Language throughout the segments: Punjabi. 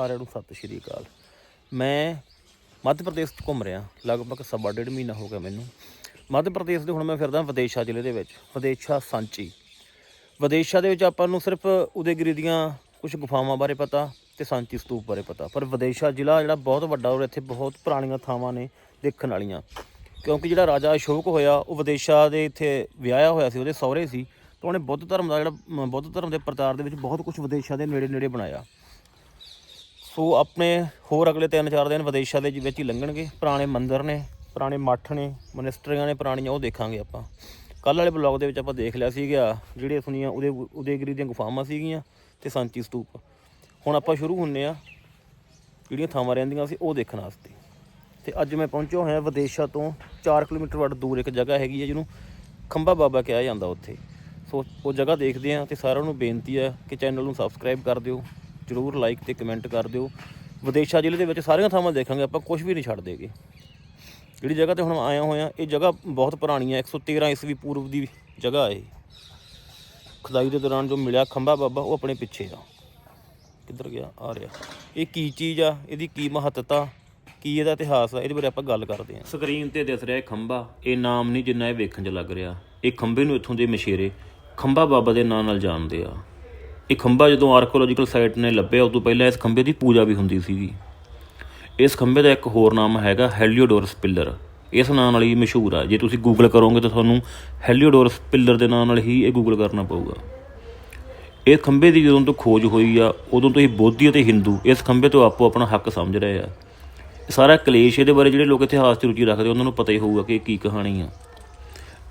ਸਾਰਿਆਂ ਨੂੰ ਸਤਿ ਸ਼੍ਰੀ ਅਕਾਲ। ਮੈਂ ਮੱਧ ਪ੍ਰਦੇਸ਼ ਘੁੰਮ ਰਿਹਾ, ਲਗਭਗ ਸਵਾ ਡੇਢ ਮਹੀਨਾ ਹੋ ਗਿਆ ਮੈਨੂੰ। ਮੱਧ ਪ੍ਰਦੇਸ਼ ਦੇ ਹੁਣ ਮੈਂ ਫਿਰਦਾ ਵਿਦੇਸ਼ਾ ਜ਼ਿਲ੍ਹੇ ਦੇ ਵਿੱਚ, ਵਿਦੇਸ਼ਾ ਸਾਂਚੀ। ਵਿਦੇਸ਼ਾ ਦੇ ਵਿੱਚ ਆਪਾਂ ਨੂੰ ਸਿਰਫ ਉਦੈਗਿਰੀ ਦੀਆਂ ਕੁਝ ਗੁਫਾਵਾਂ ਬਾਰੇ ਪਤਾ ਤੇ ਸਾਂਚੀ ਸਤੂਪ ਬਾਰੇ ਪਤਾ। ਪਰ ਵਿਦੇਸ਼ਾ ਜ਼ਿਲ੍ਹਾ ਜਿਹੜਾ ਬਹੁਤ ਵੱਡਾ ਔਰ ਇੱਥੇ ਬਹੁਤ ਪੁਰਾਣੀਆਂ ਥਾਵਾਂ ਨੇ ਦੇਖਣ ਵਾਲੀਆਂ। ਕਿਉਂਕਿ ਜਿਹੜਾ ਰਾਜਾ ਅਸ਼ੋਕ ਹੋਇਆ, ਉਹ ਵਿਦੇਸ਼ਾ ਦੇ ਇੱਥੇ ਵਿਆਹਿਆ ਹੋਇਆ ਸੀ, ਉਹਦੇ ਸਹੁਰੇ ਸੀ। ਤਾਂ ਉਹਨੇ ਬੁੱਧ ਧਰਮ ਦਾ ਜਿਹੜਾ ਬੁੱਧ ਧਰਮ ਦੇ ਪ੍ਰਚਾਰ ਦੇ ਵਿੱਚ ਬਹੁਤ ਕੁਝ ਵਿਦੇਸ਼ਾਂ ਦੇ ਨੇੜੇ ਨੇੜੇ ਬਣਾਇਆ। ਸੋ ਆਪਣੇ ਹੋਰ ਅਗਲੇ 3-4 ਦਿਨ ਵਿਦੇਸ਼ਾਂ ਦੇ ਵਿੱਚ ਹੀ ਲੰਘਣਗੇ। ਪੁਰਾਣੇ ਮੰਦਿਰ ਨੇ, ਪੁਰਾਣੇ ਮੱਠ ਨੇ, ਮਨਿਸਟਰੀਆਂ ਨੇ, ਪੁਰਾਣੀਆਂ, ਉਹ ਦੇਖਾਂਗੇ ਆਪਾਂ। ਕੱਲ ਵਾਲੇ ਬਲੌਗ ਦੇ ਵਿੱਚ ਆਪਾਂ ਦੇਖ ਲਿਆ ਸੀਗਾ, ਜਿਹੜੇ ਸੁਣੀਆਂ ਉਹਦੇ ਉਦੈਗਿਰੀ ਦੀਆਂ ਗੁਫਾਵਾਂ ਸੀਗੀਆਂ ਤੇ ਸਾਂਚੀ ਸਤੂਪ। ਹੁਣ ਆਪਾਂ ਸ਼ੁਰੂ ਹੁੰਨੇ ਆ, ਜਿਹੜੀਆਂ ਥਾਵਾਂ ਰਹਿੰਦੀਆਂ ਸੀ, ਉਹ ਦੇਖਣ ਵਾਸਤੇ। ਤੇ ਅੱਜ ਮੈਂ ਪਹੁੰਚਿਆ ਹੋਇਆ ਵਿਦੇਸ਼ਾ ਤੋਂ 4 ਕਿਲੋਮੀਟਰ ਵੱਡ ਦੂਰ ਇੱਕ ਜਗ੍ਹਾ ਹੈਗੀ ਹੈ ਜਿਹਨੂੰ ਖੰਭਾ ਬਾਬਾ ਕਿਹਾ ਜਾਂਦਾ ਉੱਥੇ। ਸੋ ਉਹ ਜਗ੍ਹਾ ਦੇਖਦੇ ਆ ਤੇ ਸਾਰਿਆਂ ਨੂੰ ਬੇਨਤੀ ਆ ਕਿ ਚੈਨਲ ਨੂੰ ਸਬਸਕ੍ਰਾਈਬ ਕਰ ਦਿਓ। ਜਰੂਰ ਲਾਈਕ ਤੇ ਕਮੈਂਟ ਕਰ ਦਿਓ। ਵਿਦੇਸ਼ਾ ਜ਼ਿਲ੍ਹੇ ਦੇ ਵਿੱਚ ਸਾਰੀਆਂ ਥਾਵਾਂ ਦੇਖਾਂਗੇ, ਆਪਾਂ ਕੁਝ ਵੀ ਨਹੀਂ ਛੱਡ ਦੇਗੇ। ਜਿਹੜੀ ਜਗ੍ਹਾ ਤੇ ਹੁਣ ਆਇਆ ਹੋਇਆ, ਇਹ ਜਗ੍ਹਾ ਬਹੁਤ ਪੁਰਾਣੀ ਹੈ 113 ਈਸਵੀ ਪੂਰਵ ਦੀ ਜਗ੍ਹਾ ਹੈ ਇਹ। ਖੁਦਾਈ ਦੇ ਦੌਰਾਨ ਜੋ ਮਿਲਿਆ ਖੰਭਾ ਬਾਬਾ, ਉਹ ਆਪਣੇ ਪਿੱਛੇ ਆ। ਕਿੱਧਰ ਗਿਆ? ਆ ਰਿਹਾ। ਇਹ ਕੀ ਚੀਜ਼ ਆ? ਇਹਦੀ ਕੀ ਮਹੱਤਤਾ? ਕੀ ਇਹਦਾ ਇਤਿਹਾਸ ਆ? ਇਹਦੇ ਬਾਰੇ ਆਪਾਂ ਗੱਲ ਕਰਦੇ ਹਾਂ। ਸਕਰੀਨ ਤੇ ਦਿਸ ਰਿਹਾ ਇਹ ਖੰਭਾ। ਇਹ ਨਾਮ ਨਹੀਂ ਜਿੰਨਾ ਇਹ ਵੇਖਣ 'ਚ ਲੱਗ ਰਿਹਾ। ਇਹ ਖੰਭੇ ਨੂੰ ਇੱਥੋਂ ਦੇ ਮਸ਼ੇਰੇ ਖੰਭਾ ਬਾਬਾ ਦੇ ਨਾਂ ਨਾਲ ਜਾਣਦੇ ਆ। ਇਹ ਖੰਭਾ ਜਦੋਂ ਆਰਕੀਓਲੋਜੀਕਲ ਸਾਈਟ ਨੇ ਲੱਭਿਆ, ਉਦੋਂ ਪਹਿਲਾਂ ਇਸ ਖੰਭੇ ਦੀ ਪੂਜਾ ਵੀ ਹੁੰਦੀ ਸੀਗੀ। ਇਸ ਖੰਭੇ ਦਾ ਇੱਕ ਹੋਰ ਨਾਮ ਹੈਗਾ ਹੈਲੀਓਡੋਰਸ ਪਿੱਲਰ। ਇਸ ਨਾਂ ਨਾਲ ਹੀ ਮਸ਼ਹੂਰ ਆ। ਜੇ ਤੁਸੀਂ ਗੂਗਲ ਕਰੋਗੇ ਤਾਂ ਤੁਹਾਨੂੰ ਹੈਲੀਓਡੋਰਸ ਪਿੱਲਰ ਦੇ ਨਾਂ ਨਾਲ ਹੀ ਇਹ ਗੂਗਲ ਕਰਨਾ ਪਊਗਾ। ਇਹ ਖੰਭੇ ਦੀ ਜਦੋਂ ਤੋਂ ਖੋਜ ਹੋਈ ਆ, ਉਦੋਂ ਤੋਂ ਹੀ ਬੋਧੀ ਅਤੇ ਹਿੰਦੂ ਇਸ ਖੰਭੇ ਤੋਂ ਆਪੋ ਆਪਣਾ ਹੱਕ ਸਮਝ ਰਹੇ ਆ। ਇਹ ਸਾਰਾ ਕਲੇਸ਼ ਇਹਦੇ ਬਾਰੇ ਜਿਹੜੇ ਲੋਕ ਇਤਿਹਾਸ 'ਚ ਰੁਚੀ ਰੱਖਦੇ ਉਹਨਾਂ ਨੂੰ ਪਤਾ ਹੀ ਹੋਊਗਾ ਕਿ ਇਹ ਕੀ ਕਹਾਣੀ ਆ।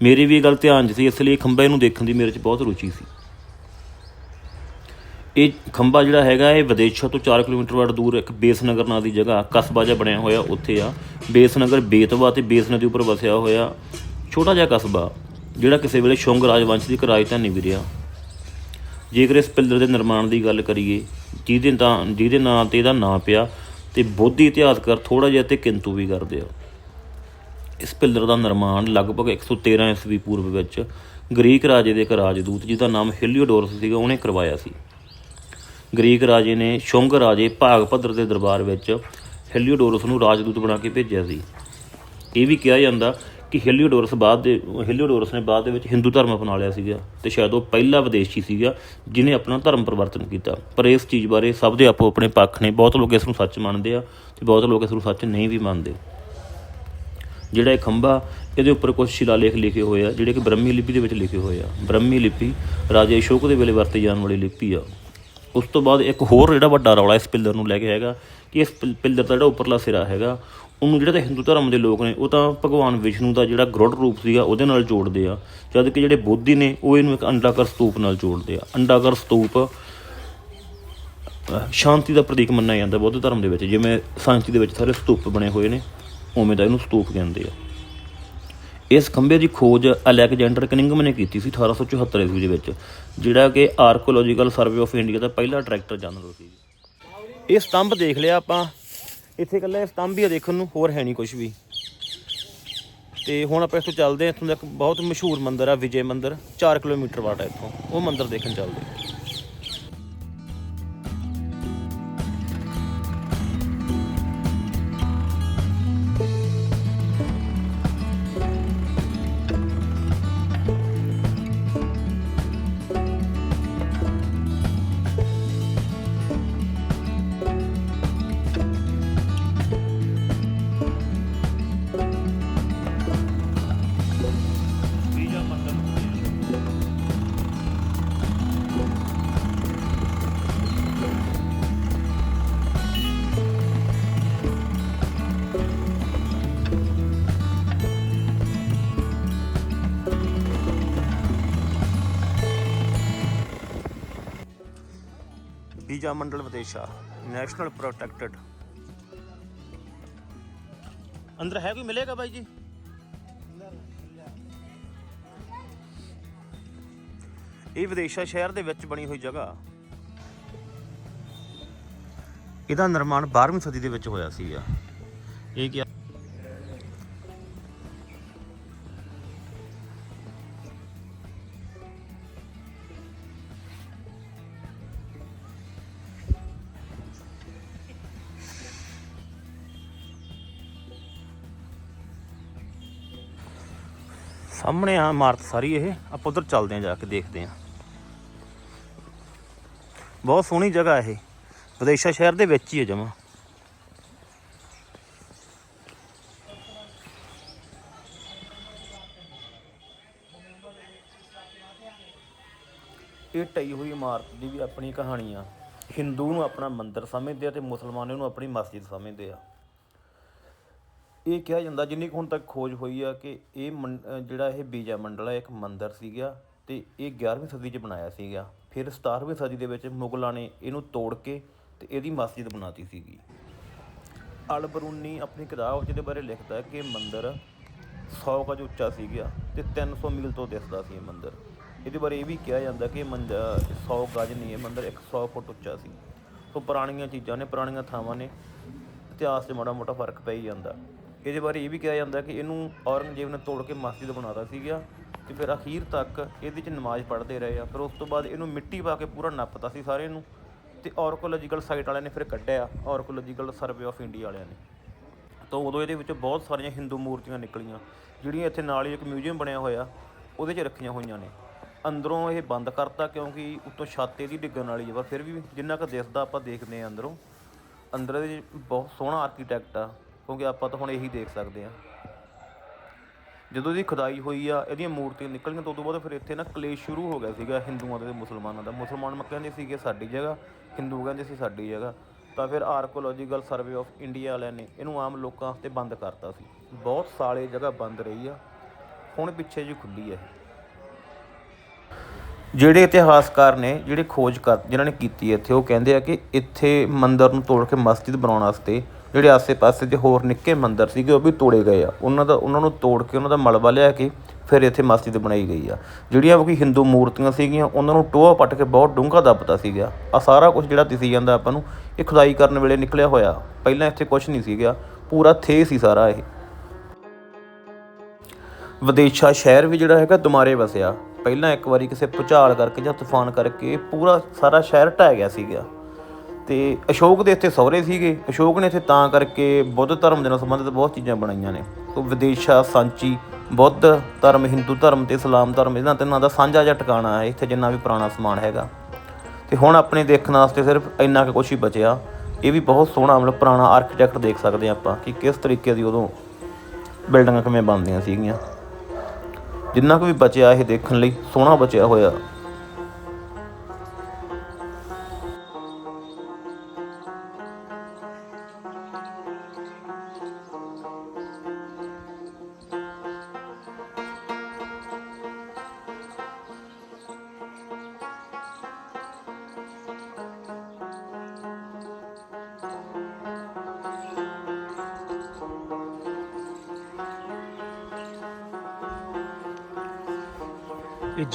ਮੇਰੀ ਵੀ ਇਹ ਗੱਲ ਧਿਆਨ 'ਚ ਸੀ, ਇਸ ਲਈ ਇਹ ਖੰਭੇ ਨੂੰ ਦੇਖਣ ਦੀ ਮੇਰੇ 'ਚ ਬਹੁਤ ਰੁਚੀ ਸੀ। ਇਹ ਖੰਭਾ ਜਿਹੜਾ ਹੈਗਾ, ਇਹ ਵਿਦੇਸ਼ਾ ਤੋਂ 4 ਕਿਲੋਮੀਟਰ ਵੱਡ ਦੂਰ ਇੱਕ ਬੇਸਨਗਰ ਨਾਂ ਦੀ ਜਗ੍ਹਾ, ਕਸਬਾ ਜਿਹਾ ਬਣਿਆ ਹੋਇਆ ਉੱਥੇ ਆ। ਬੇਸਨਗਰ ਬੇਤਵਾ ਤੇ ਬੇਸ ਨਦੀ ਉੱਪਰ ਵਸਿਆ ਹੋਇਆ ਛੋਟਾ ਜਿਹਾ ਕਸਬਾ, ਜਿਹੜਾ ਕਿਸੇ ਵੇਲੇ ਸ਼ੁੰਗ ਰਾਜਵੰਸ਼ ਦੀ ਇੱਕ ਰਾਜਧਾਨੀ ਵੀ ਰਿਹਾ। ਜੇਕਰ ਇਸ ਪਿੱਲਰ ਦੇ ਨਿਰਮਾਣ ਦੀ ਗੱਲ ਕਰੀਏ, ਜਿਹਦੇ ਤਾਂ, ਜਿਹਦੇ ਨਾਂ ਤੇ ਇਹਦਾ ਨਾਂ ਪਿਆ, ਤੇ ਬੋਧੀ ਇਤਿਹਾਸਕਾਰ ਥੋੜਾ ਜਿਹਾ ਤੇ ਕਿੰਤੂ ਵੀ ਕਰਦੇ ਆ। ਇਸ ਪਿੱਲਰ ਦਾ ਨਿਰਮਾਣ ਲਗਭਗ 113 ਈਸਵੀ ਪੂਰਬ ਵਿੱਚ ਗ੍ਰੀਕ ਰਾਜੇ ਦੇ ਇੱਕ ਰਾਜਦੂਤ, ਜਿਹਦਾ ਨਾਮ ਹਿਲੀਓਡੋਰਸ ਸੀਗਾ, ਉਹਨੇ ਕਰਵਾਇਆ ਸੀ। ਗ੍ਰੀਕ ਰਾਜੇ ਨੇ ਸ਼ੁੰਗ ਰਾਜੇ ਭਾਗਭਦਰ ਦੇ ਦਰਬਾਰ ਵਿੱਚ ਹੈਲੀਓਡੋਰਸ ਨੂੰ ਰਾਜਦੂਤ ਬਣਾ ਕੇ ਭੇਜਿਆ ਸੀ। ਇਹ ਵੀ ਕਿਹਾ ਜਾਂਦਾ ਕਿ ਹੈਲੀਓਡੋਰਸ ਬਾਅਦ ਦੇ, ਹੈਲੀਓਡੋਰਸ ਨੇ ਬਾਅਦ ਦੇ ਵਿੱਚ ਹਿੰਦੂ ਧਰਮ ਅਪਣਾ ਲਿਆ ਸੀਗਾ ਤੇ ਸ਼ਾਇਦ ਉਹ ਪਹਿਲਾ ਵਿਦੇਸ਼ੀ ਸੀਗਾ ਜਿਨੇ ਆਪਣਾ ਧਰਮ ਪਰਿਵਰਤਨ ਕੀਤਾ। ਪਰ ਇਸ ਚੀਜ਼ ਬਾਰੇ ਸਭ ਦੇ ਆਪੋ ਆਪਣੇ ਪੱਖ ਨੇ। ਬਹੁਤ ਲੋਕ ਇਸ ਨੂੰ ਸੱਚ ਮੰਨਦੇ ਆ ਤੇ ਬਹੁਤ ਲੋਕ ਇਸ ਨੂੰ ਸੱਚ ਨਹੀਂ ਵੀ ਮੰਨਦੇ। ਜਿਹੜਾ ਇਹ ਖੰਭਾ, ਇਹਦੇ ਉੱਪਰ ਕੁਝ ਸ਼ਿਲਾਲੇਖ ਲਿਖੇ ਹੋਏ ਆ, ਜਿਹੜੇ ਕਿ ਬ੍ਰਹਮੀ ਲਿਪੀ ਦੇ ਵਿੱਚ ਲਿਖੇ ਹੋਏ ਆ। ਬ੍ਰਹਮੀ ਲਿਪੀ ਰਾਜੇ ਅਸ਼ੋਕ ਦੇ ਵੇਲੇ ਵਰਤੀ ਜਾਣ ਵਾਲੀ ਲਿਪੀ ਆ। ਉਸ ਤੋਂ ਬਾਅਦ ਇੱਕ ਹੋਰ ਜਿਹੜਾ ਵੱਡਾ ਰੌਲਾ ਇਸ ਪਿੱਲਰ ਨੂੰ ਲੈ ਕੇ ਹੈਗਾ, ਕਿ ਇਸ ਪਿੱਲਰ ਦਾ ਜਿਹੜਾ ਉੱਪਰਲਾ ਸਿਰਾ ਹੈਗਾ, ਉਹਨੂੰ ਜਿਹੜਾ ਤਾਂ ਹਿੰਦੂ ਧਰਮ ਦੇ ਲੋਕ ਨੇ, ਉਹ ਤਾਂ ਭਗਵਾਨ ਵਿਸ਼ਨੂੰ ਦਾ ਜਿਹੜਾ ਗਰੁੜ ਰੂਪ ਸੀਗਾ, ਉਹਦੇ ਨਾਲ ਜੋੜਦੇ ਆ। ਜਦ ਕਿ ਜਿਹੜੇ ਬੋਧੀ ਨੇ, ਉਹ ਇਹਨੂੰ ਇੱਕ ਅੰਡਾਕਾਰ ਸਤੂਪ ਨਾਲ ਜੋੜਦੇ ਆ। ਅੰਡਾਕਾਰ ਸਤੂਪ ਸ਼ਾਂਤੀ ਦਾ ਪ੍ਰਤੀਕ ਮੰਨਿਆ ਜਾਂਦਾ ਬੁੱਧ ਧਰਮ ਦੇ ਵਿੱਚ, ਜਿਵੇਂ ਸ਼ਾਂਤੀ ਦੇ ਵਿੱਚ ਸਾਰੇ ਸਤੂਪ ਬਣੇ ਹੋਏ ਨੇ, ਉਵੇਂ ਦਾ ਇਹਨੂੰ ਸਤੂਪ ਕਹਿੰਦੇ ਆ। ਇਸ ਖੰਭੇ ਦੀ ਖੋਜ ਅਲੈਗਜ਼ੈਂਡਰ ਕਨਿੰਗਮ ਨੇ ਕੀਤੀ ਸੀ 1874 ਈਸਵੀ ਦੇ ਵਿੱਚ, ਜਿਹੜਾ ਕਿ ਆਰਕੀਓਲੋਜੀਕਲ ਸਰਵੇ ਆਫ ਇੰਡੀਆ ਦਾ ਪਹਿਲਾ ਡਾਇਰੈਕਟਰ ਜਨਰਲ ਸੀ। ਇਹ ਸਤੰਭ ਦੇਖ ਲਿਆ ਆਪਾਂ। ਇੱਥੇ ਇਕੱਲਾ ਇਹ ਸਤੰਭ ਹੀ ਆ, ਦੇਖਣ ਨੂੰ ਹੋਰ ਹੈ ਨਹੀਂ ਕੁਝ ਵੀ। ਤੇ ਹੁਣ ਆਪਾਂ ਇੱਥੋਂ ਚੱਲਦੇ ਹਾਂ, ਇੱਥੋਂ ਦਾ ਇੱਕ ਬਹੁਤ ਮਸ਼ਹੂਰ ਮੰਦਿਰ ਆ, ਵਿਜੇ ਮੰਦਿਰ। 4 ਕਿਲੋਮੀਟਰ ਵਾਟ ਹੈ ਇੱਥੋਂ। ਉਹ ਮੰਦਿਰ ਦੇਖਣ ਚੱਲਦੇ ਹਾਂ। ਵੀਜ਼ਾ ਮੰਡਲ ਵਿਦੇਸ਼ਾ ਨੈਸ਼ਨਲ ਪ੍ਰੋਟੈਕਟਡ। ਅੰਦਰ ਹੈ ਕੋਈ ਮਿਲੇਗਾ ਬਾਈ ਜੀ? ਇਹ ਵਿਦੇਸ਼ਾ ਸ਼ਹਿਰ ਦੇ ਵਿੱਚ ਬਣੀ ਹੋਈ ਜਗ੍ਹਾ। ਇਹਦਾ ਨਿਰਮਾਣ 12ਵੀਂ ਸਦੀ ਦੇ ਵਿੱਚ ਹੋਇਆ ਸੀਗਾ। ਇਹ ਕੀ ਸਾਹਮਣੇ ਆ ਇਮਾਰਤ ਸਾਰੀ ਇਹ। ਆਪਾਂ ਉਧਰ ਚੱਲਦੇ ਆ ਜਾ ਕੇ, ਦੇਖਦੇ ਆ ਬਹੁਤ ਸੋਹਣੀ ਜਗ੍ਹਾ ਇਹ। ਵਿਦੇਸ਼ਾ ਸ਼ਹਿਰ ਦੇ ਵਿੱਚ ਹੀ ਹੈ ਜਮਾ। ਇਹ ਟਈ ਹੋਈ ਇਮਾਰਤ ਦੀ ਵੀ ਆਪਣੀ ਕਹਾਣੀ ਆ। ਹਿੰਦੂ ਨੂੰ ਆਪਣਾ ਮੰਦਿਰ ਸਮਝਦੇ ਆ ਤੇ ਮੁਸਲਮਾਨ ਨੂੰ ਆਪਣੀ ਮਸਜਿਦ ਸਮਝਦੇ ਆ। ਇਹ ਕਿਹਾ ਜਾਂਦਾ ਜਿੰਨੀ ਕੁ ਹੁਣ ਤੱਕ ਖੋਜ ਹੋਈ ਆ ਕਿ ਇਹ ਮੰ- ਜਿਹੜਾ ਇਹ ਬੀਜਾ ਮੰਡਲ ਹੈ ਇੱਕ ਮੰਦਿਰ ਸੀਗਾ ਤੇ ਇਹ 11ਵੀਂ ਸਦੀ 'ਚ ਬਣਾਇਆ ਸੀਗਾ। ਫਿਰ 17ਵੀਂ ਸਦੀ ਦੇ ਵਿੱਚ ਮੁਗਲਾਂ ਨੇ ਇਹਨੂੰ ਤੋੜ ਕੇ ਤੇ ਇਹਦੀ ਮਸਜਿਦ ਬਣਾਤੀ ਸੀਗੀ। ਅਲ ਬਰੂਨੀ ਆਪਣੀ ਕਿਤਾਬ ਜਿਹਦੇ ਬਾਰੇ ਲਿਖਦਾ ਕਿ ਇਹ ਮੰਦਿਰ 100 ਗਜ ਉੱਚਾ ਸੀਗਾ ਤੇ 300 ਮੀਲ ਤੋਂ ਦਿਸਦਾ ਸੀ ਇਹ ਮੰਦਿਰ। ਇਹਦੇ ਬਾਰੇ ਇਹ ਵੀ ਕਿਹਾ ਜਾਂਦਾ ਕਿ ਇਹ ਮੰਦਿਰ 100 ਗਜ ਨਹੀਂ, ਇਹ ਮੰਦਿਰ 100 ਫੁੱਟ ਉੱਚਾ ਸੀ। ਸੋ ਪੁਰਾਣੀਆਂ ਚੀਜ਼ਾਂ ਨੇ, ਪੁਰਾਣੀਆਂ ਥਾਵਾਂ ਨੇ, ਇਤਿਹਾਸ 'ਚ ਮਾੜਾ ਮੋਟਾ ਫ਼ਰਕ ਪੈ ਹੀ ਜਾਂਦਾ। ਇਹਦੇ ਬਾਰੇ ਇਹ ਵੀ ਕਿਹਾ ਜਾਂਦਾ ਕਿ ਇਹਨੂੰ ਔਰੰਗਜ਼ੇਬ ਨੇ ਤੋੜ ਕੇ ਮਸਜਿਦ ਬਣਾਤਾ ਸੀਗਾ ਤੇ ਫਿਰ ਅਖੀਰ ਤੱਕ ਇਹਦੇ 'ਚ ਨਮਾਜ਼ ਪੜ੍ਹਦੇ ਰਹੇ ਆ। ਫਿਰ ਉਸ ਤੋਂ ਬਾਅਦ ਇਹਨੂੰ ਮਿੱਟੀ ਪਾ ਕੇ ਪੂਰਾ ਨੱਪਤਾ ਸੀ ਸਾਰੇ ਨੂੰ ਤੇ ਆਰਕੋਲੋਜੀਕਲ ਸਾਈਟ ਵਾਲਿਆਂ ਨੇ ਫਿਰ ਕੱਢਿਆ ਆਰਕੋਲੋਜੀਕਲ ਸਰਵੇ ਆਫ ਇੰਡੀਆ ਵਾਲਿਆਂ ਨੇ। ਤਾਂ ਉਦੋਂ ਇਹਦੇ ਵਿੱਚ ਬਹੁਤ ਸਾਰੀਆਂ ਹਿੰਦੂ ਮੂਰਤੀਆਂ ਨਿਕਲੀਆਂ, ਜਿਹੜੀਆਂ ਇੱਥੇ ਨਾਲ ਹੀ ਇੱਕ ਮਿਊਜ਼ੀਅਮ ਬਣਿਆ ਹੋਇਆ, ਉਹਦੇ 'ਚ ਰੱਖੀਆਂ ਹੋਈਆਂ ਨੇ। ਅੰਦਰੋਂ ਇਹ ਬੰਦ ਕਰਤਾ ਕਿਉਂਕਿ ਉੱਤੋਂ ਛਾਤੇ ਦੀ ਡਿੱਗਣ ਵਾਲੀ ਹੈ ਪਰ ਫਿਰ ਵੀ ਜਿੰਨਾ ਕੁ ਦਿਸਦਾ ਆਪਾਂ ਦੇਖਦੇ ਆ ਅੰਦਰੋਂ। ਅੰਦਰ ਇਹਦੇ ਬਹੁਤ ਸੋਹਣਾ ਆਰਕੀਟੈਕਟ ਆ। ਕਿਉਂਕਿ ਆਪਾਂ ਤਾਂ ਹੁਣ ਇਹੀ ਦੇਖ ਸਕਦੇ ਹਾਂ। ਜਦੋਂ ਇਹਦੀ ਖੁਦਾਈ ਹੋਈ ਆ, ਇਹਦੀਆਂ ਮੂਰਤੀਆਂ ਨਿਕਲੀਆਂ ਤਾਂ ਉਦੋਂ ਬਾਅਦ ਫਿਰ ਇੱਥੇ ਨਾ ਕਲੇਸ਼ ਸ਼ੁਰੂ ਹੋ ਗਿਆ ਸੀਗਾ ਹਿੰਦੂਆਂ ਦਾ ਤੇ ਮੁਸਲਮਾਨਾਂ ਦਾ। ਮੁਸਲਮਾਨ ਕਹਿੰਦੇ ਸੀਗੇ ਸਾਡੀ ਜਗ੍ਹਾ, ਹਿੰਦੂ ਕਹਿੰਦੇ ਸੀ ਸਾਡੀ ਜਗ੍ਹਾ। ਤਾਂ ਫਿਰ ਆਰਕੋਲੋਜੀਕਲ ਸਰਵੇ ਆਫ ਇੰਡੀਆ ਵਾਲਿਆਂ ਨੇ ਇਹਨੂੰ ਆਮ ਲੋਕਾਂ ਵਾਸਤੇ ਬੰਦ ਕਰਤਾ ਸੀ। ਬਹੁਤ ਸਾਲੇ ਜਗ੍ਹਾ ਬੰਦ ਰਹੀ ਆ। ਹੁਣ ਪਿੱਛੇ ਜੀ ਖੁੱਲੀ ਹੈ ਜਿਹੜੇ ਇਤਿਹਾਸਕਾਰ ਨੇ, ਜਿਹੜੇ ਖੋਜ ਕਰ ਜਿਨ੍ਹਾਂ ਨੇ ਕੀਤੀ ਇੱਥੇ, ਉਹ ਕਹਿੰਦੇ ਆ ਕਿ ਇੱਥੇ ਮੰਦਰ ਨੂੰ ਤੋੜ ਕੇ ਮਸਜਿਦ ਬਣਾਉਣ ਵਾਸਤੇ ਜਿਹੜੇ ਆਸੇ-ਪਾਸੇ ਦੇ ਹੋਰ ਨਿੱਕੇ ਮੰਦਰ ਸੀਗੇ, ਉਹ ਵੀ ਤੋੜੇ ਗਏ ਆ। ਉਹਨਾਂ ਦਾ ਉਹਨਾਂ ਨੂੰ ਤੋੜ ਕੇ ਉਹਨਾਂ ਦਾ ਮਲਬਾ ਲਿਆ ਕੇ ਫਿਰ ਇੱਥੇ ਮਸਜਿਦ ਬਣਾਈ ਗਈ ਆ। ਜਿਹੜੀਆਂ ਕੋਈ ਹਿੰਦੂ ਮੂਰਤੀਆਂ ਸੀਗੀਆਂ, ਉਹਨਾਂ ਨੂੰ ਟੋਆ ਪੱਟ ਕੇ ਬਹੁਤ ਡੂੰਘਾ ਦੱਬਤਾ ਸੀਗਾ। ਆ ਸਾਰਾ ਕੁਝ ਜਿਹੜਾ ਦਿਸੀ ਜਾਂਦਾ ਆਪਾਂ ਨੂੰ, ਇਹ ਖੁਦਾਈ ਕਰਨ ਵੇਲੇ ਨਿਕਲਿਆ ਹੋਇਆ। ਪਹਿਲਾਂ ਇੱਥੇ ਕੁਝ ਨਹੀਂ ਸੀਗਾ। ਪੂਰਾ ਥੇ ਸੀ ਸਾਰਾ ਇਹ। ਵਿਦੇਸ਼ਾ ਸ਼ਹਿਰ ਵੀ ਜਿਹੜਾ ਹੈਗਾ ਦੁਮਾਰੇ ਵਸਿਆ। ਪਹਿਲਾਂ ਇੱਕ ਵਾਰੀ ਕਿਸੇ ਭੁਚਾਲ ਕਰਕੇ ਜਾਂ ਤੂਫਾਨ ਕਰਕੇ ਪੂਰਾ ਸਾਰਾ ਸ਼ਹਿਰ ਢਹਿ ਗਿਆ ਸੀਗਾ। ਤੇ ਅਸ਼ੋਕ ਦੇ ਇੱਥੇ ਸਹੁਰੇ ਸੀਗੇ। ਅਸ਼ੋਕ ਨੇ ਇੱਥੇ ਤਾਂ ਕਰਕੇ ਬੁੱਧ ਧਰਮ ਦੇ ਨਾਲ ਸੰਬੰਧਿਤ ਬਹੁਤ ਚੀਜ਼ਾਂ ਬਣਾਈਆਂ ਨੇ। ਤੋਂ ਵਿਦੇਸ਼ਾ ਸਾਂਚੀ, ਬੁੱਧ ਧਰਮ, ਹਿੰਦੂ ਧਰਮ ਤੇ ਇਸਲਾਮ ਧਰਮ, ਇਹਨਾਂ ਤਿੰਨਾਂ ਦਾ ਸਾਂਝਾ ਜਿਹਾ ਟਿਕਾਣਾ ਹੈ, ਇੱਥੇ ਜਿੰਨਾ ਵੀ ਪੁਰਾਣਾ ਸਮਾਨ ਹੈਗਾ। ਤੇ ਹੁਣ ਆਪਣੇ ਦੇਖਣ ਵਾਸਤੇ ਸਿਰਫ ਇੰਨਾ ਕੁ ਕੁਛ ਹੀ ਬਚਿਆ। ਇਹ ਵੀ ਬਹੁਤ ਸੋਹਣਾ, ਮਤਲਬ ਪੁਰਾਣਾ ਆਰਕੀਟੈਕਟ ਦੇਖ ਸਕਦੇ ਹਾਂ ਆਪਾਂ ਕਿ ਕਿਸ ਤਰੀਕੇ ਦੀ ਉਦੋਂ ਬਿਲਡਿੰਗਾਂ ਕਿਵੇਂ ਬਣਦੀਆਂ ਸੀਗੀਆਂ। ਜਿੰਨਾ ਕੁ ਵੀ ਬਚਿਆ ਇਹ ਦੇਖਣ ਲਈ ਸੋਹਣਾ ਬਚਿਆ ਹੋਇਆ।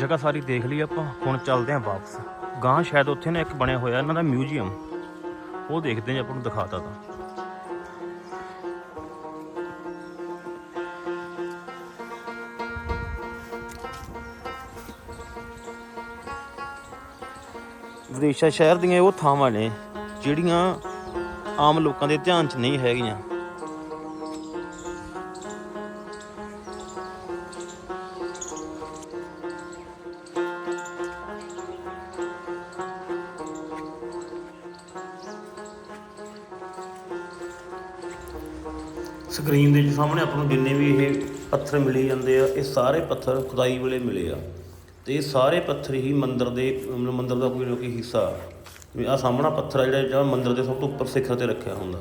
ਜਗ੍ਹਾ ਸਾਰੀ ਦੇਖ ਲਈ ਆਪਾਂ, ਹੁਣ ਚੱਲਦੇ ਆਂ ਵਾਪਸ। ਗਾਂ ਸ਼ਾਇਦ ਉੱਥੇ ਨਾ ਇੱਕ ਬਣਿਆ ਹੋਇਆ, ਇਹਨਾਂ ਦਾ ਮਿਊਜ਼ੀਅਮ। ਉਹ ਦੇਖਦੇ ਆਂ ਆਪਾਂ ਨੂੰ ਦਿਖਾਤਾ ਤਾਂ। ਵਿਦੇਸ਼ਾ ਸ਼ਹਿਰ ਦੀਆਂ ਉਹ ਥਾਵਾਂ ਨੇ, ਜਿਹੜੀਆਂ ਆਮ ਲੋਕਾਂ ਦੇ ਧਿਆਨ 'ਚ ਨਹੀਂ ਹੈਗੀਆਂ। ਸਕਰੀਨ ਦੇ ਸਾਹਮਣੇ ਆਪਾਂ ਨੂੰ ਜਿੰਨੇ ਵੀ ਇਹ ਪੱਥਰ ਮਿਲੇ ਜਾਂਦੇ ਆ, ਇਹ ਸਾਰੇ ਪੱਥਰ ਖੁਦਾਈ ਵੇਲੇ ਮਿਲੇ ਆ। ਤੇ ਇਹ ਸਾਰੇ ਪੱਥਰ ਹੀ ਮੰਦਰ ਦੇ, ਮਤਲਬ ਮੰਦਿਰ ਦਾ ਕੋਈ ਨਾ ਕੋਈ ਹਿੱਸਾ ਜਿਵੇਂ ਆ ਸਾਹਮਣਾ ਪੱਥਰ ਆ ਜਿਹੜਾ ਜਿਹੜਾ ਮੰਦਰ ਦੇ ਸਭ ਤੋਂ ਉੱਪਰ ਸਿਖਰ ਤੇ ਰੱਖਿਆ ਹੁੰਦਾ।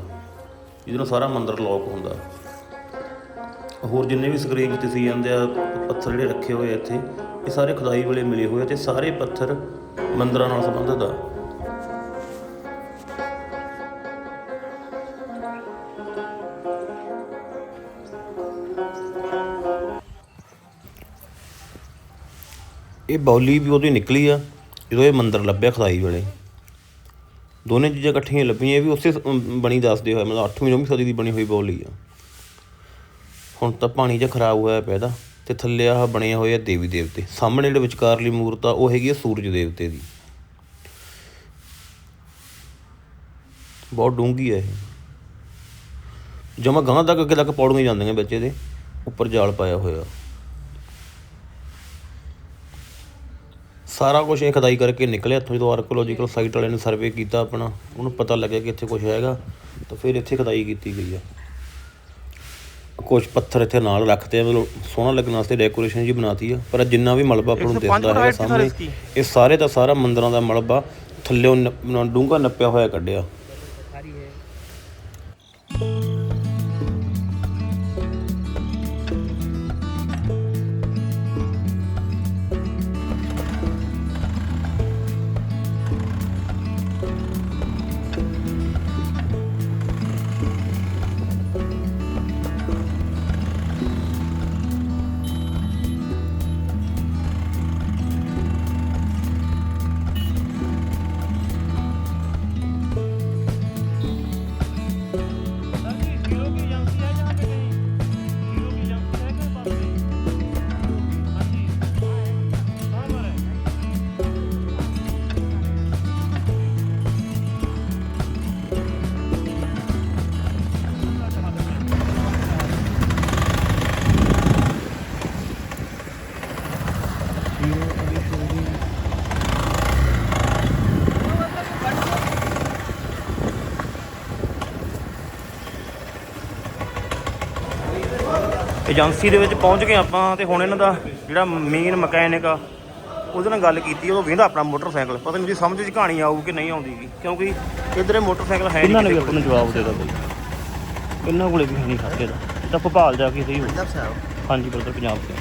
ਜਿਹਦੇ ਨਾਲ ਸਾਰਾ ਮੰਦਰ ਲੋਕ ਹੁੰਦਾ। ਹੋਰ ਜਿੰਨੇ ਵੀ ਸਕਰੀਨ 'ਚ ਦਿਸੀ ਜਾਂਦੇ ਆ, ਪੱਥਰ ਜਿਹੜੇ ਰੱਖੇ ਹੋਏ ਇੱਥੇ, ਇਹ ਸਾਰੇ ਖੁਦਾਈ ਵੇਲੇ ਮਿਲੇ ਹੋਏ ਆ ਤੇ ਸਾਰੇ ਪੱਥਰ ਮੰਦਰਾਂ ਨਾਲ ਸੰਬੰਧਿਤ ਆ। ਇਹ ਬੌਲੀ ਵੀ ਉਹਦੀ ਨਿਕਲੀ ਆ, ਜਦੋਂ ਇਹ ਮੰਦਰ ਲੱਭਿਆ ਖਦਾਈ ਵੇਲੇ। ਦੋਨੇ ਚੀਜ਼ਾਂ ਇਕੱਠੀਆਂ ਲੱਭੀਆਂ, ਇਹ ਵੀ ਉਸੇ ਬਣੀ ਦੱਸਦੇ ਹੋਏ, ਮਤਲਬ 8ਵੀਂ 9ਵੀਂ ਸਦੀ ਦੀ ਬਣੀ ਹੋਈ ਬੌਲੀ ਆ। ਹੁਣ ਤਾਂ ਪਾਣੀ ਜਿਹਾ ਖਰਾਬ ਹੋਇਆ ਪਿਆ ਇਹਦਾ, ਤੇ ਥੱਲੇ ਆਹ ਬਣੇ ਹੋਏ ਆ ਦੇਵੀ ਦੇਵਤੇ। ਸਾਹਮਣੇ ਜਿਹੜੇ ਵਿਚਕਾਰਲੀ ਮੂਰਤ ਆ, ਉਹ ਹੈਗੀ ਆ ਸੂਰਜ ਦੇਵਤੇ ਦੀ। ਬਹੁਤ ਡੂੰਘੀ ਆ ਇਹ। ਜਮਾ ਗਾਂ ਤੱਕ ਅੱਗੇ ਤੱਕ ਪੌੜੀਆਂ ਜਾਂਦੀਆਂ ਵਿੱਚ ਇਹਦੇ, ਉੱਪਰ ਜਾਲ ਪਾਇਆ ਹੋਇਆ। ਸਾਰਾ ਕੁਝ ਇਹ ਖਦਾਈ ਕਰਕੇ ਨਿਕਲਿਆ। ਇੱਥੋਂ ਜਦੋਂ ਆਰਕੋਲੋਜੀਕਲ ਸਾਈਟ ਵਾਲਿਆਂ ਨੇ ਸਰਵੇ ਕੀਤਾ ਆਪਣਾ ਉਹਨੂੰ ਪਤਾ ਲੱਗਿਆ ਕਿ ਇੱਥੇ ਕੁਝ ਹੈਗਾ ਤਾਂ ਫਿਰ ਇੱਥੇ ਖਦਾਈ ਕੀਤੀ ਗਈ ਆ। ਕੁਝ ਪੱਥਰ ਇੱਥੇ ਨਾਲ ਰੱਖਤੇ ਆ ਮਤਲਬ ਸੋਹਣਾ ਲੱਗਣ ਵਾਸਤੇ ਡੈਕੋਰੇਸ਼ਨ ਜੀ ਬਣਾਤੀ ਆ। ਪਰ ਜਿੰਨਾ ਵੀ ਮਲਬਾ ਆਪਾਂ ਨੂੰ ਦਿਸਦਾ ਹੈਗਾ ਸਾਹਮਣੇ ਇਹ ਸਾਰੇ ਦਾ ਸਾਰਾ ਮੰਦਰਾਂ ਦਾ ਮਲਬਾ ਥੱਲੇੋਂ ਡੂੰਘਾ ਨੱਪਿਆ ਹੋਇਆ ਕੱਢਿਆ। ਏਜੰਸੀ ਦੇ ਵਿੱਚ ਪਹੁੰਚ ਗਏ ਆਪਾਂ ਤੇ ਹੁਣ ਇਹਨਾਂ ਦਾ ਜਿਹੜਾ ਮੇਨ ਮਕੈਨਿਕ ਆ ਉਹਦੇ ਨਾਲ ਗੱਲ ਕੀਤੀ ਉਹ ਵੇਂਦਾ ਆਪਣਾ ਮੋਟਰਸਾਈਕਲ। ਪਤਾ ਨਹੀਂ ਉਹਦੀ ਸਮਝ 'ਚ ਕਹਾਣੀ ਆਊ ਕਿ ਨਹੀਂ ਆਉਂਦੀ ਕਿਉਂਕਿ ਇਧਰੇ ਮੋਟਰਸਾਈਕਲ ਹੈ ਇਹਨਾਂ ਨਹੀਂ ਨੇ ਵੀ ਆਪਾਂ ਨੂੰ ਜਵਾਬ ਦੇਦਾ ਬਈ? ਇਹਨਾਂ ਕੋਲੇ ਵੀ ਹੈ ਨਹੀਂ ਖਾਤੇ ਦਾ। ਇਹ ਤਾਂ ਭੋਪਾਲ ਜਾ ਕੇ ਸਹੀ ਹੋ ਹਾਂਜੀ ਬਰਦਰ ਪੰਜਾਬ ਤੋਂ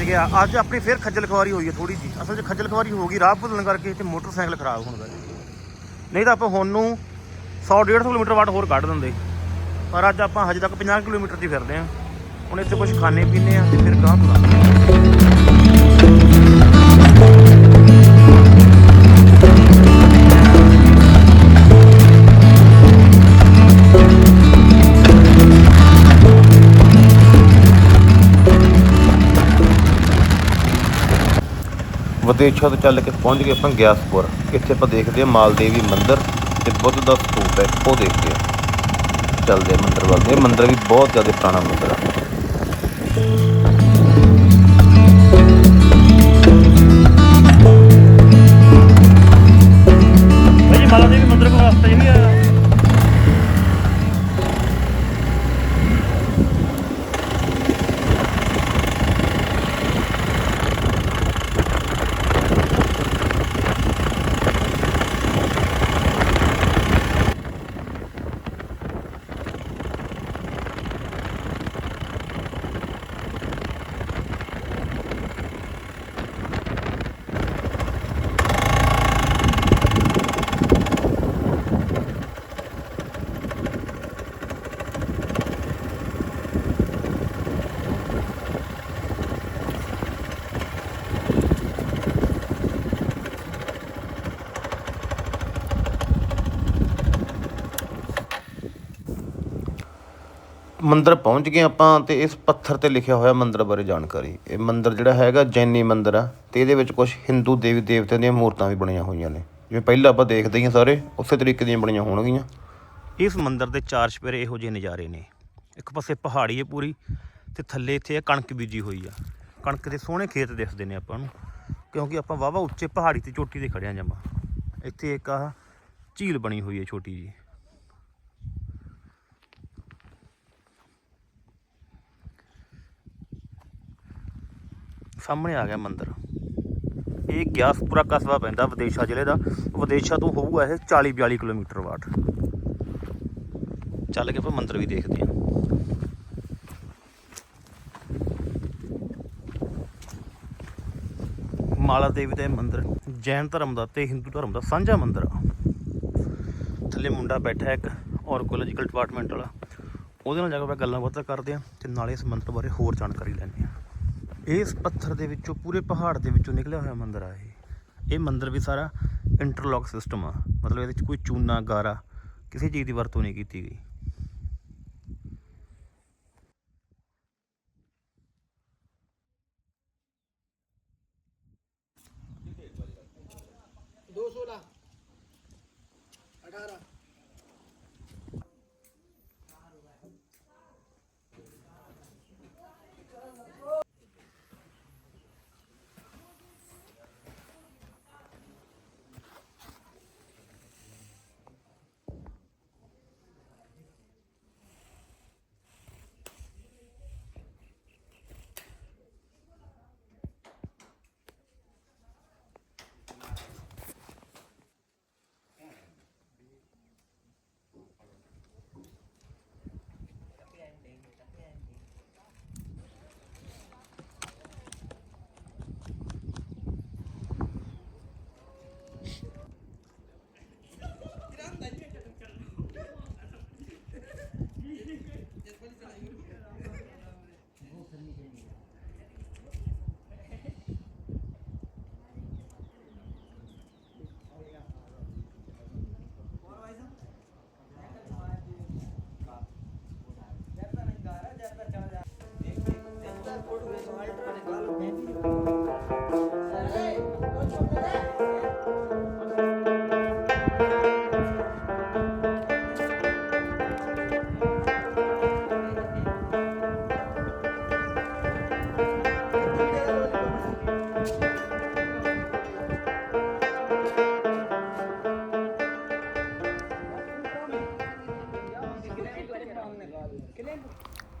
ਡੇਢ ਗਿਆ। ਅੱਜ ਆਪਣੀ ਫਿਰ ਖੱਜਲ ਖਵਾਰੀ ਹੋਈ ਹੈ ਥੋੜੀ ਜੀ ਅਸਲ 'ਚ ਖੱਜਲ ਖਵਾਰੀ ਹੋ ਗਈ, ਰਾਹ ਬਦਲਣ ਕਰਕੇ ਤੇ ਮੋਟਰਸਾਈਕਲ ਖਰਾਬ ਹੋਣ ਕਰਕੇ। ਨਹੀਂ ਤਾਂ ਆਪਾਂ ਹੁਣ ਨੂੰ 100 150 ਕਿਲੋਮੀਟਰ ਵਾਟ ਹੋਰ ਕੱਢ ਦਿੰਦੇ। ਪਰ ਅੱਜ ਆਪਾਂ ਹਜੇ ਤੱਕ 50 ਕਿਲੋਮੀਟਰ 'ਚ ਫਿਰਦੇ ਆ ਹੁਣ ਇੱਥੇ ਕੁਝ ਖਾਣੇ ਪੀਣੇ ਆ ਤੇ ਫਿਰ ਗਾਂ ਤੁਰਾਂਗੇ ਵਿਦੇਸ਼ਾਂ ਤੋਂ ਚੱਲ ਕੇ ਪਹੁੰਚ ਗਏ ਆਪਾਂ ਗਿਆਸਪੁਰ। ਇੱਥੇ ਆਪਾਂ ਦੇਖਦੇ ਹਾਂ ਮਾਲ ਦੇਵੀ ਮੰਦਿਰ ਤੇ ਬੁੱਧ ਦਾ ਸਤੂਪ ਹੈ, ਉਹ ਦੇਖਦੇ ਹਾਂ। ਚੱਲਦੇ ਹਾਂ ਮੰਦਿਰ ਵੱਲ। ਇਹ ਮੰਦਿਰ ਵੀ ਬਹੁਤ ਜ਼ਿਆਦਾ ਪੁਰਾਣਾ ਮੰਦਿਰ ਹੈ ਮਾਲਾ ਦੇਵੀ ਮੰਦਿਰ ਮੰਦਿਰ ਪਹੁੰਚ ਗਏ ਆਪਾਂ ਤੇ ਇਸ ਪੱਥਰ ਤੇ ਲਿਖਿਆ ਹੋਇਆ ਮੰਦਿਰ ਬਾਰੇ ਜਾਣਕਾਰੀ। ਇਹ ਮੰਦਿਰ ਜਿਹੜਾ ਹੈਗਾ ਜੈਨੀ ਮੰਦਿਰ ਆ ਤੇ ਇਹਦੇ ਵਿੱਚ ਕੁਝ ਹਿੰਦੂ ਦੇਵੀ ਦੇਵਤਿਆਂ ਦੀਆਂ ਮੂਰਤਾਂ ਵੀ ਬਣੀਆਂ ਹੋਈਆਂ ਨੇ। ਜਿਵੇਂ ਪਹਿਲਾਂ ਆਪਾਂ ਦੇਖਦੇ ਹੀ ਹਾਂ ਸਾਰੇ, ਉਸੇ ਤਰੀਕੇ ਦੀਆਂ ਬਣੀਆਂ ਹੋਣਗੀਆਂ। ਇਸ ਮੰਦਿਰ ਦੇ ਚਾਰ ਚਪੇਰੇ ਇਹੋ ਜਿਹੇ ਨਜ਼ਾਰੇ ਨੇ। ਇੱਕ ਪਾਸੇ ਪਹਾੜੀ ਹੈ ਪੂਰੀ ਤੇ ਥੱਲੇ ਇੱਥੇ ਇਹ ਕਣਕ ਬੀਜੀ ਹੋਈ ਆ। ਕਣਕ ਦੇ ਸੋਹਣੇ ਖੇਤ ਦਿਖਦੇ ਨੇ ਆਪਾਂ ਨੂੰ, ਕਿਉਂਕਿ ਆਪਾਂ ਵਾਵਾ ਉੱਚੇ ਪਹਾੜੀ ਤੇ ਚੋਟੀ ਤੇ ਖੜਿਆ ਜਮਾ। ਇੱਥੇ ਇੱਕ ਆ ਝੀਲ ਬਣੀ ਹੋਈ ਹੈ ਛੋਟੀ ਜੀ ਸਾਹਮਣੇ ਆ ਗਿਆ ਮੰਦਿਰ। ਇਹ ਗਿਆਸਪੁਰਾ ਕਸਬਾ ਪੈਂਦਾ ਵਿਦੇਸ਼ਾ ਜ਼ਿਲ੍ਹੇ ਦਾ। ਵਿਦੇਸ਼ਾ ਤੋਂ ਹੋਊਗਾ ਇਹ 40 42 ਕਿਲੋਮੀਟਰ ਵਾਟ। ਚੱਲ ਕੇ ਆਪਾਂ ਮੰਦਿਰ ਵੀ ਦੇਖਦੇ ਹਾਂ। ਮਾਲਾ ਦੇਵੀ ਦਾ ਇਹ ਮੰਦਿਰ, ਜੈਨ ਧਰਮ ਦਾ ਤੇ ਹਿੰਦੂ ਧਰਮ ਦਾ ਸਾਂਝਾ ਮੰਦਿਰ ਆ। ਥੱਲੇ ਮੁੰਡਾ ਬੈਠਾ ਇੱਕ ਆਰਕੋਲੋਜੀਕਲ ਡਿਪਾਰਟਮੈਂਟ ਵਾਲਾ। ਉਹਦੇ ਨਾਲ ਜਾ ਕੇ ਆਪਾਂ ਗੱਲਾਂ ਬਾਤਾਂ ਕਰਦੇ ਹਾਂ ਤੇ ਨਾਲੇ ਇਸ ਮੰਦਿਰ ਬਾਰੇ ਹੋਰ ਜਾਣਕਾਰੀ ਲੈਂਦੇ ਹਾਂ। ਇਸ ਪੱਥਰ ਦੇ ਵਿੱਚੋਂ, ਪੂਰੇ ਪਹਾੜ ਦੇ ਵਿੱਚੋਂ ਨਿਕਲਿਆ ਹੋਇਆ ਮੰਦਿਰ ਆ ਇਹ। ਇਹ ਮੰਦਿਰ ਵੀ ਸਾਰਾ ਇੰਟਰਲੌਕ ਸਿਸਟਮ ਆ। ਮਤਲਬ ਇਹਦੇ ਵਿੱਚ ਕੋਈ ਚੂਨਾ, ਗਾਰਾ ਕਿਸੇ ਚੀਜ਼ ਦੀ ਵਰਤੋਂ ਨਹੀਂ ਕੀਤੀ ਗਈ।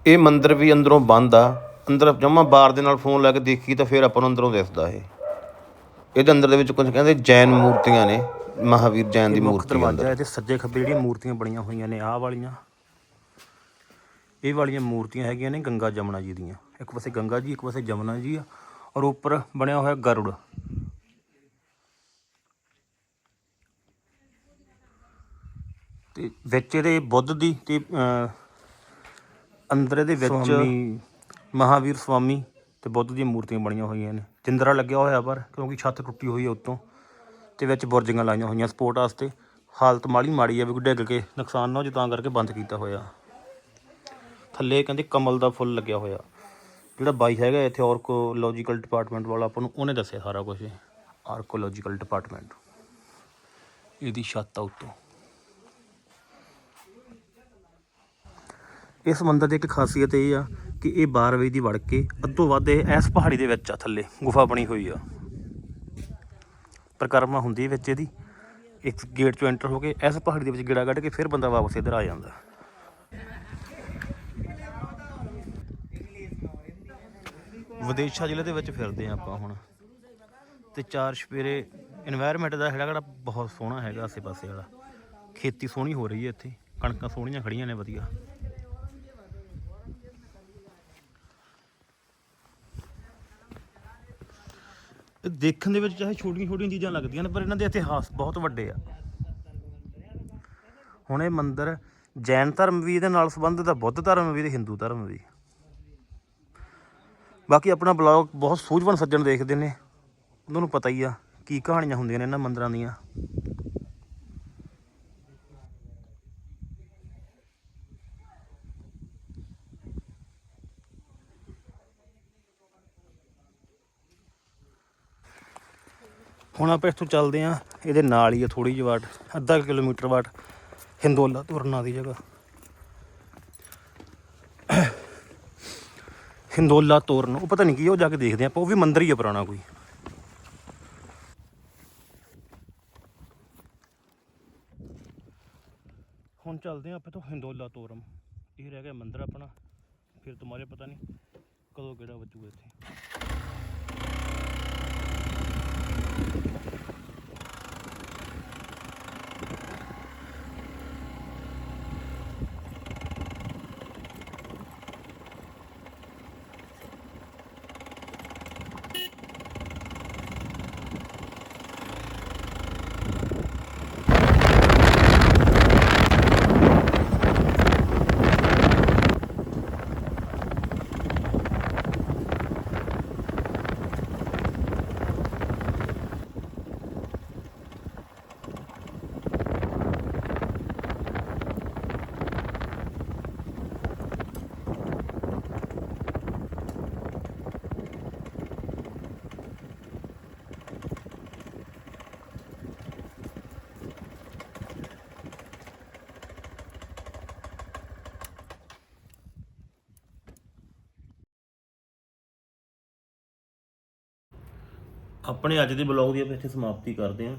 ਇਹ ਮੰਦਿਰ ਵੀ ਅੰਦਰੋਂ ਬੰਦ ਆ। ਅੰਦਰ ਜਮਾ ਬਾਰ ਦੇ ਨਾਲ ਫੋਨ ਲਾ ਕੇ ਦੇਖੀ ਤਾਂ ਫਿਰ ਆਪਾਂ ਨੂੰ ਅੰਦਰੋਂ ਦਿਸਦਾ ਇਹ। ਇਹਦੇ ਅੰਦਰ ਦੇ ਵਿੱਚ ਕੁਝ ਕਹਿੰਦੇ ਜੈਨ ਮੂਰਤੀਆਂ ਨੇ ਮਹਾਵੀਰ ਜੈਨ ਦੀ ਮੂਰਤੀ ਦਰਵਾਜ਼ਾ ਇਹਦੇ ਸੱਜੇ ਖੱਬੇ ਜਿਹੜੀਆਂ ਮੂਰਤੀਆਂ ਬਣੀਆਂ ਹੋਈਆਂ ਨੇ ਆਹ ਵਾਲੀਆਂ। ਇਹ ਵਾਲੀਆਂ ਮੂਰਤੀਆਂ ਹੈਗੀਆਂ ਨੇ ਗੰਗਾ ਜਮਨਾ ਜੀ ਦੀਆਂ। ਇੱਕ ਪਾਸੇ ਗੰਗਾ ਜੀ ਇੱਕ ਪਾਸੇ ਜਮਨਾ ਜੀ ਆ ਔਰ ਉੱਪਰ ਬਣਿਆ ਹੋਇਆ ਗਰੁੜ। ਤੇ ਵਿੱਚ ਇਹਦੇ ਬੁੱਧ ਦੀ ਤੇ ਅੰਦਰ ਇਹਦੇ ਵਿੱਚ ਮਹਾਵੀਰ ਸਵਾਮੀ ਤੇ ਬੁੱਧ ਦੀਆਂ ਮੂਰਤੀਆਂ ਬਣੀਆਂ ਹੋਈਆਂ ਨੇ। ਜਿੰਦਰਾ ਲੱਗਿਆ ਹੋਇਆ ਪਰ ਕਿਉਂਕਿ ਛੱਤ ਟੁੱਟੀ ਹੋਈ ਹੈ ਉੱਤੋਂ ਤੇ ਵਿੱਚ ਬੁਰਜੀਆਂ ਲਾਈਆਂ ਹੋਈਆਂ ਸਪੋਰਟ ਵਾਸਤੇ। ਹਾਲਤ ਮਾੜੀ ਮਾੜੀ ਆ ਵੀ ਕੋਈ ਡਿੱਗ ਕੇ ਨੁਕਸਾਨ ਨਾ ਹੋ ਜੇ ਤਾਂ ਕਰਕੇ ਬੰਦ ਕੀਤਾ ਹੋਇਆ। ਥੱਲੇ ਕਹਿੰਦੇ ਕਮਲ ਦਾ ਫੁੱਲ ਲੱਗਿਆ ਹੋਇਆ। ਜਿਹੜਾ ਬਾਈ ਹੈਗਾ ਇੱਥੇ ਆਰਕੋਲੋਜੀਕਲ ਡਿਪਾਰਟਮੈਂਟ ਵਾਲਾ ਆਪਾਂ ਨੂੰ ਉਹਨੇ ਦੱਸਿਆ ਸਾਰਾ ਕੁਝ ਆਰਕੋਲੋਜੀਕਲ ਡਿਪਾਰਟਮੈਂਟ। ਇਹਦੀ ਛੱਤ ਆ ਉੱਤੋਂ। ਇਸ ਮੰਦਰ ਦੀ ਇੱਕ ਖਾਸੀਅਤ ਇਹ ਆ ਕਿ ਇਹ 12 ਵਜੇ ਦੀ ਵੜ ਕੇ ਅੱਧੋ ਵੱਧ ਇਹ ਇਸ ਪਹਾੜੀ ਦੇ ਵਿੱਚ ਆ, ਥੱਲੇ ਗੁਫਾ ਬਣੀ ਹੋਈ ਆ। ਪ੍ਰਕਰਮਾ ਹੁੰਦੀ ਵਿੱਚ ਇਹਦੀ। ਇੱਕ ਗੇਟ ਚੋਂ ਐਂਟਰ ਹੋ ਕੇ ਇਸ ਪਹਾੜੀ ਦੇ ਵਿੱਚ ਗੇੜਾ ਕੱਢ ਕੇ ਫਿਰ ਬੰਦਾ ਵਾਪਸ ਇੱਧਰ ਆ ਜਾਂਦਾ। ਵਿਦੇਸ਼ਾ ਜ਼ਿਲ੍ਹੇ ਦੇ ਵਿੱਚ ਫਿਰਦੇ ਆ ਆਪਾਂ ਹੁਣ। ਤੇ ਚਾਰ ਸ਼ਪੇਰੇ এনवायरमेंट ਦਾ ਜਿਹੜਾ ਜਿਹੜਾ ਬਹੁਤ ਸੋਹਣਾ ਹੈਗਾ ਆਸੇ-ਪਾਸੇ ਵਾਲਾ। ਖੇਤੀ ਸੋਹਣੀ ਹੋ ਰਹੀ ਹੈ ਇੱਥੇ। ਕਣਕਾਂ ਸੋਹਣੀਆਂ ਖੜੀਆਂ ਨੇ ਵਧੀਆ। ਇਹ ਦੇਖਣ ਦੇ ਵਿੱਚ ਚਾਹੇ ਛੋਟੀਆਂ ਛੋਟੀਆਂ ਚੀਜ਼ਾਂ ਲੱਗਦੀਆਂ ਨੇ, ਪਰ ਇਹਨਾਂ ਦੇ ਇਤਿਹਾਸ ਬਹੁਤ ਵੱਡੇ ਆ। ਹੁਣ ਇਹ ਮੰਦਿਰ ਜੈਨ ਧਰਮ ਵੀ ਇਹਦੇ ਨਾਲ ਸੰਬੰਧਿਤ ਆ, ਬੁੱਧ ਧਰਮ ਵੀ ਤੇ ਹਿੰਦੂ ਧਰਮ ਵੀ। ਬਾਕੀ ਆਪਣਾ ਬਲੌਗ ਬਹੁਤ ਸੂਝਵਾਨ ਸੱਜਣ ਦੇਖਦੇ ਨੇ, ਉਹਨਾਂ ਨੂੰ ਪਤਾ ਹੀ ਆ ਕੀ ਕਹਾਣੀਆਂ ਹੁੰਦੀਆਂ ਨੇ ਇਹਨਾਂ ਮੰਦਰਾਂ ਦੀਆਂ। ਹੁਣ ਆਪਾਂ ਇੱਥੋਂ ਚੱਲਦੇ ਆਂ ਇਹਦੇ ਨਾਲ ਹੀ ਆ ਥੋੜੀ ਜਿਹੀ ਵਾਟ, ਅੱਧਾ ਕਿਲੋਮੀਟਰ ਵਾਟ, ਹਿੰਦੋਲਾ ਤੁਰਨਾ ਦੀ ਜਗ੍ਹਾ। ਹਿੰਦੋਲਾ ਤੋਰਨ, ਉਹ ਪਤਾ ਨਹੀਂ ਕੀ ਉਹ ਜਾ ਕੇ ਦੇਖਦੇ ਆਪਾਂ, ਉਹ ਵੀ ਮੰਦਿਰ ਹੀ ਆ ਪੁਰਾਣਾ ਕੋਈ। ਹੁਣ ਚੱਲਦੇ ਆਂ ਆਪਾਂ ਤੋਂ ਹਿੰਦੋਲਾ ਤੋਰਮ ਇਹ ਰਹਿ ਗਿਆ ਮੰਦਿਰ ਆਪਣਾ, ਫਿਰ ਤੁਹਾਰੇ ਪਤਾ ਨਹੀਂ ਕਦੋਂ ਕਿਹੜਾ ਵੱਜੂਗਾ ਇੱਥੇ। ਆਪਣੇ ਅੱਜ ਦੇ ਬਲੌਗ ਦੀ ਆਪਾਂ ਇੱਥੇ ਸਮਾਪਤੀ ਕਰਦੇ ਹਾਂ।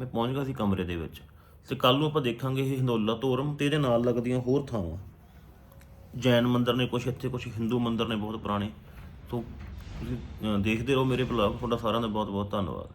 ਮੈਂ ਪਹੁੰਚ ਗਿਆ ਸੀ ਕਮਰੇ ਦੇ ਵਿੱਚ। ਤੇ ਕੱਲ ਨੂੰ ਆਪਾਂ ਦੇਖਾਂਗੇ ਇਹ ਹਿੰਦੋਲਾ ਧੋਰਮ ਤੇ ਇਹਦੇ ਨਾਲ ਲੱਗਦੀਆਂ ਹੋਰ ਥਾਵਾਂ। ਜੈਨ ਮੰਦਿਰ ਨੇ ਕੁਝ ਇੱਥੇ ਕੁਝ ਹਿੰਦੂ ਮੰਦਿਰ ਨੇ ਬਹੁਤ ਪੁਰਾਣੇ। ਤੋਂ ਤੁਸੀਂ ਦੇਖਦੇ ਰਹੋ ਮੇਰੇ ਬਲੌਗ ਤੁਹਾਡਾ ਸਾਰਿਆਂ ਦਾ ਬਹੁਤ ਬਹੁਤ ਧੰਨਵਾਦ।